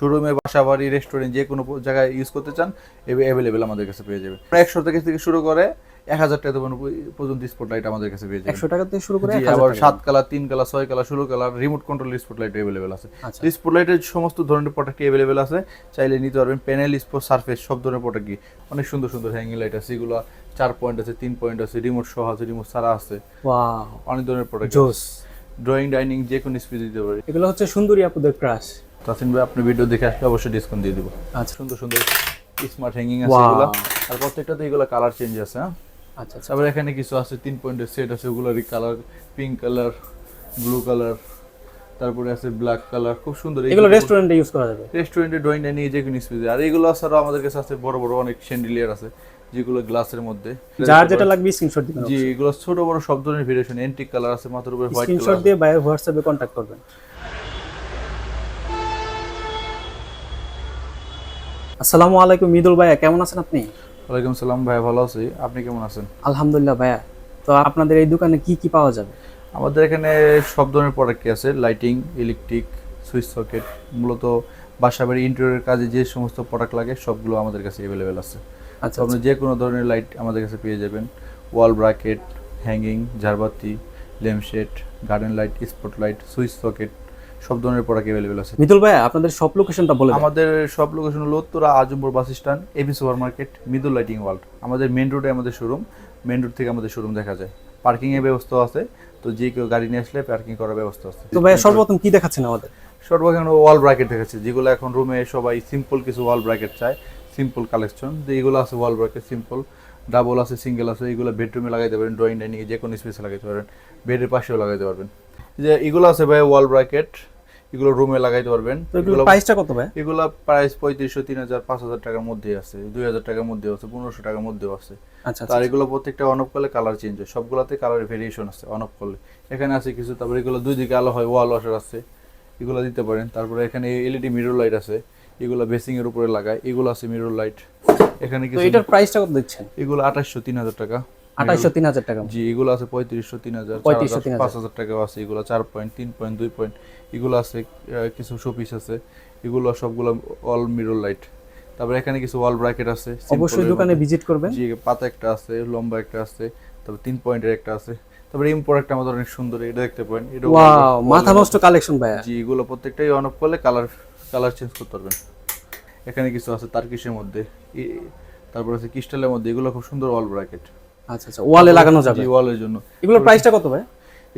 শোরুমে বাসা বাড়ি রেস্টুরেন্ট যে কোনো জায়গায় ইউজ করতে চান অ্যাভেলেবেল আমাদের কাছে পেয়ে যাবে একশো টাকা থেকে শুরু করে এক হাজার টাকা পর্যন্ত স্পটলাইট আমাদের কাছে পেয়ে যাবে একশো টাকা থেকে শুরু করে আবার সাত কালার তিন কালার ছয় কালার ষোলো colour remote control spotlight available আছে। আচ্ছা। স্পটলাইটের সমস্ত ধরনের প্রোডাক্ট অ্যাভেলেবেল আছে? চাইলে নিতে পারবেন প্যানেল স্পোর্ট সার্ফেস সব ধরনের প্রোডাক্ট অনেক সুন্দর সুন্দর হ্যাঙ্গিং লাইট আছে এগুলো চার পয়েন্ট আছে তিন পয়েন্ট আছে রিমোট সহ আছে রিমোট সারা আছে। অনেক ধরনের প্রোডাক্ট জোস ড্রয়িং ডাইনিং যে কোনো স্পিড দিতে পারি এগুলো হচ্ছে সুন্দরী আপুদের ক্রাশ তাসিন ভাই আপনি ভিডিও দেখে আসলে অবশ্যই ডিসকাউন্ট দিয়ে দিব। আচ্ছা। সুন্দর সুন্দর স্মার্ট হ্যাঙ্গিং আছে এগুলো। আর প্রত্যেকটাতে এগুলো কালার চেঞ্জ আছে হ্যাঁ? আচ্ছা আচ্ছা। তারপরে এখানে কিছু আছে তিন পয়েন্টের সেট আছে ওগুলোরই colour pink colour blue colour তারপরে আছে ব্ল্যাক কালার খুব সুন্দর। এগুলো রেস্টুরেন্টে ইউজ করা যাবে। রেস্টুরেন্টে ড্রয়িং ডাইনিং যে কোনো স্পেস আর এগুলো ছাড়াও আমাদের কাছে আছে বড় বড় অনেক শ্যান্ডিলিয়ার আছে যেগুলো গ্লাসের মধ্যে। যার যেটা লাগবে স্ক্রিনশট দিবেন জি এগুলো ছোট বড় সব ধরনের ভেরিয়েশন এন্টিক কালার আছে মাথার উপরে হোয়াইট কালার স্ক্রিনশট দিয়ে বাইরে হোয়াটসঅ্যাপে কন্ট্যাক্ট করবেন। আসসালামু আলাইকুম মিদুল ভাইয়া কেমন আছেন আপনি? ওয়ালাইকুম সালাম ভাই ভালো আছি। আপনি কেমন আছেন? আলহামদুলিল্লাহ ভাইয়া। তো আপনাদের এই দোকানে কি কি পাওয়া যাবে? আমাদের এখানে সব ধরনের প্রোডাক্টই আছে? লাইটিং ইলেকট্রিক সুইচ সকেট মূলত বাসা বাড়ি ইন্টেরিয়রের কাজে যে সমস্ত প্রোডাক্ট লাগে সবগুলো আমাদের কাছে অ্যাভেলেবেল আছে। আচ্ছা আপনি যে কোনো ধরনের লাইট আমাদের কাছে পেয়ে যাবেন। Wall bracket hanging ঝাড়বাতি lampshade garden light spot light switch socket সব ধরনের প্রোডাক্ট অ্যাভেলেবেল আছে। মিদুল ভাইয়া আপনাদের সব লোকেশনটা বলে আমাদের সব লোকেশন হলো Uttara Azampur bus stand AB super market Midul lighting world আমাদের মেন রোডে আমাদের শোরুম মেন রোড থেকে আমাদের শোরুম দেখা যায়। পার্কিং এর ব্যবস্থা আছে তো যে কেউ গাড়ি নিয়ে আসলে পার্কিং করার ব্যবস্থা আছে। তো ভাইয়া সর্বপ্রথম কি দেখাচ্ছেন আমাদের? সর্বক্ষণ ওয়াল ব্র্যাকেট দেখাচ্ছে যেগুলো এখন রুমে সবাই সিম্পল কিছু ওয়াল ব্র্যাকেট চায় সিম্পল কালেকশন যে এগুলো আছে ওয়াল ব্র্যাকেট সিম্পল ডাবল আছে সিঙ্গেল আছে এগুলো বেডরুমে লাগাইতে পারেন ড্রয়িং ডাইনিং যে কোনো স্পেসে লাগাইতে পারেন। বেডের পাশেও লাগাইতে পারবেন। যে এগুলো আছে ভাই ওয়াল ব্র্যাকেট এগুলো রুমে লাগাইতে পারবেন। এগুলো প্রাইসটা কত ভাই? এগুলো প্রাইস পঁয়ত্রিশশো তিন হাজার পাঁচ হাজার টাকার মধ্যে আছে দুই হাজার টাকার মধ্যেও আছে পনেরোশো টাকার মধ্যেও আছে। আচ্ছা তার এগুলো প্রত্যেকটা অন অফ করলে কালার চেঞ্জ হয় সবগুলোতে কালারের ভেরিয়েশন আছে অন অফ করলে এখানে আছে কিছু তারপরে এগুলো দুই দিকে আলো হয় ওয়াল ওয়াশার আছে এগুলো দিতে পারেন। তারপরে এখানে এলইডি মিরর লাইট আছে এগুলো বেসিং এর উপরে লাগায় এগুলো আছে মিরর লাইট এখানে তো কিছু এটার প্রাইসটা কত দিচ্ছেন? এগুলো আঠাশশো তিন হাজার টাকা। আঠাইশো তিন হাজার টাকা। জি এগুলো আছে পঁয়ত্রিশশো তিন হাজার 3500, 3000 পাঁচ হাজার টাকাও আছে এগুলো চার পয়েন্ট তিন পয়েন্ট দুই পয়েন্ট এগুলো আছে কিছু শোপিস আছে। এগুলো সবগুলো অল মিরর লাইট তারপরে এখানে কিছু ওয়াল ব্র্যাকেট আছে অবশ্যই দোকানে মধ্যে। ভিজিট করবেন। জি পাতা একটা আছে লম্বা একটা আছে তারপর তিন পয়েন্টের একটা আছে। তারপরে এই প্রোডাক্ট আমাদের অনেক সুন্দর এটা দেখতে পারেন এটা ওয়াও মাথা নষ্ট কালেকশন ভাইয়া। জি এগুলো প্রত্যেকটাই অন অফ করলে কালার কালার চেঞ্জ করতে পারবেন। এখানে কিছু আছে তারকিসের মধ্যে ই- তারপর আছে ক্রিস্টালের মধ্যে এগুলো খুব সুন্দর ওয়াল ব্র্যাকেট আচ্ছা আচ্ছা ওয়ালে লাগানো যাবে। ওয়ালের জন্য। এগুলোর প্রাইসটা কত ভাই?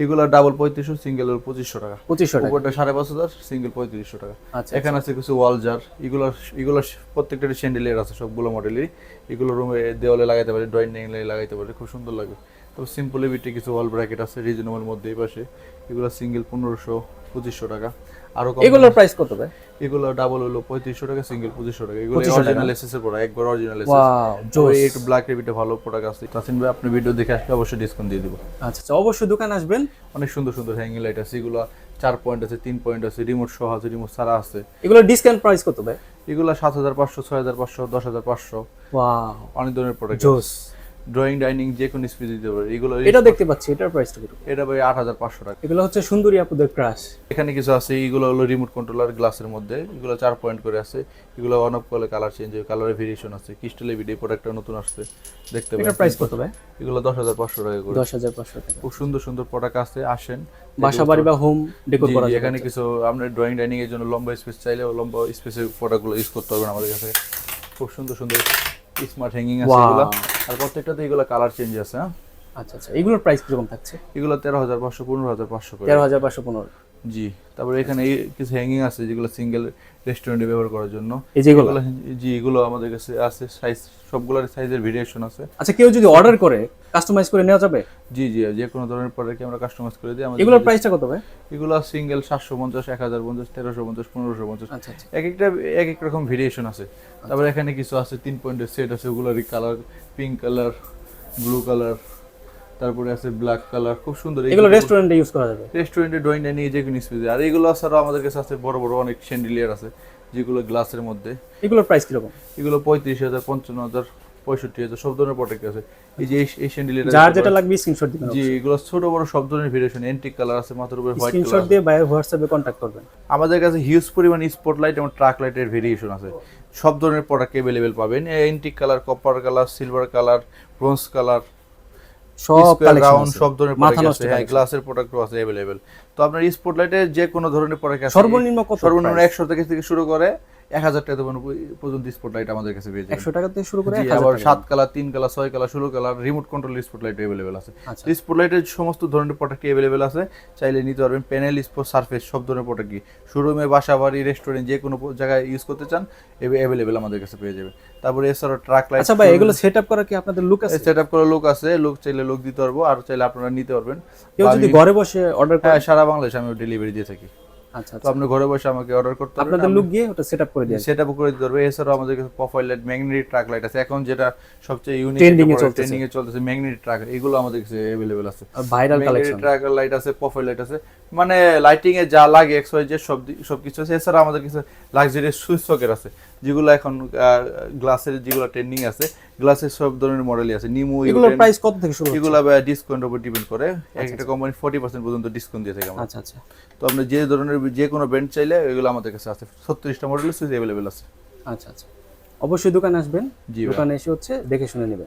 এগুলো ডাবল পঁয়ত্রিশশো সিঙ্গেল পঁচিশশো টাকা। পঁচিশশো টাকা। উপরটা সাড়ে পাঁচ হাজার সিঙ্গেল পঁয়ত্রিশশো টাকা। আচ্ছা এখানে আছে কিছু ওয়াল জার এগুলো এগুলো প্রত্যেকটা স্যান্ডেলের আছে সবগুলো মডেলেরই এগুলো রুমে দেওয়ালে লাগাইতে পারে ড্রয়িং লাগাইতে পারে খুব সুন্দর লাগে তবে সিম্পল এবিটে কিছু ওয়াল ব্র্যাকেট আছে রিজনেবল মধ্যে এই পাশে। এগুলো সিঙ্গেল পনেরোশো পঁচিশশো টাকা। আরও এগুলোর প্রাইস কত ভাই? এগুলো ডাবল হলো পঁয়ত্রিশশো টাকা সিঙ্গেল পঁচিশশো টাকা। এগুলো অরিজিনাল এসএস এর প্রোডাক্ট একবার অরিজিনাল এসএস জোস। একটু ব্ল্যাক রেবিটে ভালো প্রোডাক্ট আছে। তাসিন ভাই আপনি ভিডিও দেখে আসলে অবশ্যই ডিসকাউন্ট দিয়ে দিব। আচ্ছা আচ্ছা অবশ্যই দোকানে আসবেন। অনেক সুন্দর সুন্দর হ্যাঙ্গিং লাইট আছে। এগুলো চার পয়েন্ট আছে তিন পয়েন্ট আছে রিমোট সহ আছে রিমোট ছাড়া আছে। এগুলোর ডিসকাউন্ট প্রাইস কত ভাই? এগুলো সাত হাজার পাঁচশো ছয় হাজার পাঁচশো দশ হাজার পাঁচশো। অনেক ধরনের প্রোডাক্ট জোস। ড্রয়িং ডাইনিং যে কোনো স্পিড দিতে পারে। এগুলো এটা দেখতে পাচ্ছি এটার প্রাইসটা কত? এটা ভাই আট হাজার পাঁচশো টাকা। এগুলো হচ্ছে সুন্দরী আপুদের ক্রাশ এখানে কিছু আছে এগুলো হলো রিমোট কন্ট্রোলার গ্লাসের মধ্যে। এগুলো চার পয়েন্ট করে আছে। এগুলো অন অফ করলে কালার চেঞ্জ হয় কালারের ভেরিয়েশন আছে। ক্রিস্টাল এবিডি প্রোডাক্টটা নতুন আসছে দেখতে এটার পাবেন প্রাইস কত ভাই? এগুলো দশ হাজার পাঁচশো টাকা করে। দশ হাজার পাঁচশো টাকা। খুব সুন্দর সুন্দর প্রোডাক্ট আছে আসেন। বাসা বাড়ি বা হোম ডেকোর করা যাবে। এখানে কিছু আপনার ড্রয়িং ডাইনিং এর জন্য লম্বা স্পেস চাইলে লম্বা স্পেসের প্রোডাক্টগুলো ইউজ করতে পারবেন আমাদের কাছে। খুব সুন্দর সুন্দর স্মার্ট হ্যাঙ্গিং আছে এগুলো। আর প্রত্যেকটাতে এগুলো কালার চেঞ্জ আছে হ্যাঁ। আচ্ছা আচ্ছা এগুলোর প্রাইস কীরকম থাকছে? এগুলো তেরো হাজার পাঁচশো পনেরো হাজার পাঁচশো করে। তেরো হাজার পাঁচশো পনেরো। জি তারপরে এখানে এই কিছু হ্যাঙ্গিং আছে যেগুলো সিঙ্গেল রেস্টুরেন্টে ব্যবহার করার জন্য। এই যেগুলো জি এগুলো আমাদের কাছে আছে সাইজ সবগুলোর সাইজের ভেরিয়েশন আছে। আচ্ছা কেউ যদি অর্ডার করে কাস্টমাইজ করে নেওয়া যাবে? জি জি যে কোনো ধরনের প্রোডাক্ট আমরা কাস্টমাইজ করে দিই আমাদের এগুলোর প্রাইসটা কত ভাই? এগুলো সিঙ্গেল সাতশো পঞ্চাশ এক হাজার পঞ্চাশ তেরোশো পঞ্চাশ পনেরোশো পঞ্চাশ। আচ্ছা আচ্ছা। এক একটা এক এক রকম ভেরিয়েশন আছে। তারপরে এখানে কিছু আছে তিন পয়েন্টের সেট আছে ওগুলোরই colour pink colour blue colour তারপরে আছে ব্ল্যাক কালার খুব সুন্দর। এগুলো রেস্টুরেন্টে ইউজ করা যাবে? রেস্টুরেন্টে ড্রয়িং ডাইনিং যে কোনো স্পেস আর এগুলো ছাড়াও আমাদের কাছে আছে বড় বড় অনেক শ্যান্ডিলিয়ার আছে যেগুলো গ্লাসের মধ্যে। এগুলোর প্রাইস কীরকম? এগুলো পঁয়ত্রিশ হাজার পঞ্চান্ন হাজার পঁয়ষট্টি হাজার সব ধরনের প্রোডাক্ট আছে। এই যে এই স্যান্ডেল যার যেটা লাগবে স্ক্রিনশট দিবেন জি এগুলো ছোট বড় সব ধরনের ভেরিয়েশন এন্টিক কালার আছে মাথার উপরে হোয়াইট স্ক্রিনশট দিয়ে হোয়াটসঅ্যাপে কন্ট্যাক্ট করবেন। আমাদের কাছে হিউজ পরিমাণ স্পটলাইট এবং ট্রাক লাইটের ভেরিয়েশন আছে। সব ধরনের প্রোডাক্ট অ্যাভেলেবেল পাবেন। Antique colour copper colour silver colour bronze colour সব কালেকশন রাউন্ড সব ধরনের প্রোডাক্ট আছে। হ্যাঁ গ্লাসের প্রোডাক্টও আছে অ্যাভেলেবেল তো আপনার স্পটলাইটের যে কোনো ধরনের প্রোডাক্ট আছে সর্বনিম্ন কত সর্বনিম্ন একশো থেকে থেকে শুরু করে এক হাজার টাকা পর্যন্ত স্পটলাইট আমাদের কাছে পেয়ে যাবেন। একশো টাকা থেকে শুরু করে আবার সাত কালার তিন কালার ছয় কালার ষোলো colour remote control spotlight available আছে। আচ্ছা। সমস্ত ধরনের প্রোডাক্ট অ্যাভেলেবেল আছে। চাইলে নিতে পারবেন প্যানেল সার্ফেস সব ধরনের প্রোডাক্ট শোরুমে বাসা বাড়ি রেস্টুরেন্ট যে কোনো জায়গায় ইউজ করতে চান অ্যাভেলেবেল আমাদের কাছে পেয়ে যাবে তারপরে এছাড়াও ট্রাক লাইট আচ্ছা ভাই এগুলো সেট আপ করা কি আপনাদের লুক আছে? সেট আপ করা লোক আছে। লোক চাইলে লোক দিতে পারব আর চাইলে আপনারা নিতে পারবেন। কেউ যদি ঘরে বসে অর্ডার করে হ্যাঁ সারা বাংলাদেশে আমি ডেলিভারি দিয়ে থাকি। তো আচ্ছা আপনি ঘরে বসে আমাকে অর্ডার করতে পারবেন আপনাদের লুক গিয়ে ওটা সেট আপ করে দিয়ে আসবে। সেট আপ করে দিতে পারবে এছাড়াও আমাদের কাছে profile light magnetic track light আছে এখন যেটা সবচেয়ে ইউনিক Trending এ চলতেছে। ট্রেন্ডিং এ চলতেছে ম্যাগনেটিক ট্রাক এগুলো আমাদের কাছে अवेलेबल আছে ভাইরাল কালেকশন ট্রাক লাইট আছে প্রোফাইল লাইট আছে মানে লাইটিং এ যা লাগে এক্স ওয়াই যে সব সব কিছু আছে। এছাড়া আমাদের কাছে লাক্সারিয়াস সুইচ সকেট আছে যেগুলো এখন গ্লাসের যেগুলো ট্রেন্ডিং আছে গ্লাসের সব ধরনের মডেলই আছে। নিমু এগুলোর প্রাইস কত থেকে শুরু এগুলো ডিসকাউন্ট উপর ডিপেন্ড করে। একটা কোম্পানি ফোর্টি পার্সেন্ট পর্যন্ত ডিসকাউন্ট দিয়ে থাকে আমরা আচ্ছা আচ্ছা। তো আপনি যে ধরনের যে কোনো ব্র্যান্ড চাইলে এগুলো আমাদের কাছে আছে। ছত্রিশটা মডেলের সুইচ অ্যাভেলেবেল আছে। আচ্ছা আচ্ছা। অবশ্যই দোকানে আসবেন। দোকানে এসে হচ্ছে দেখে শুনে নেবেন।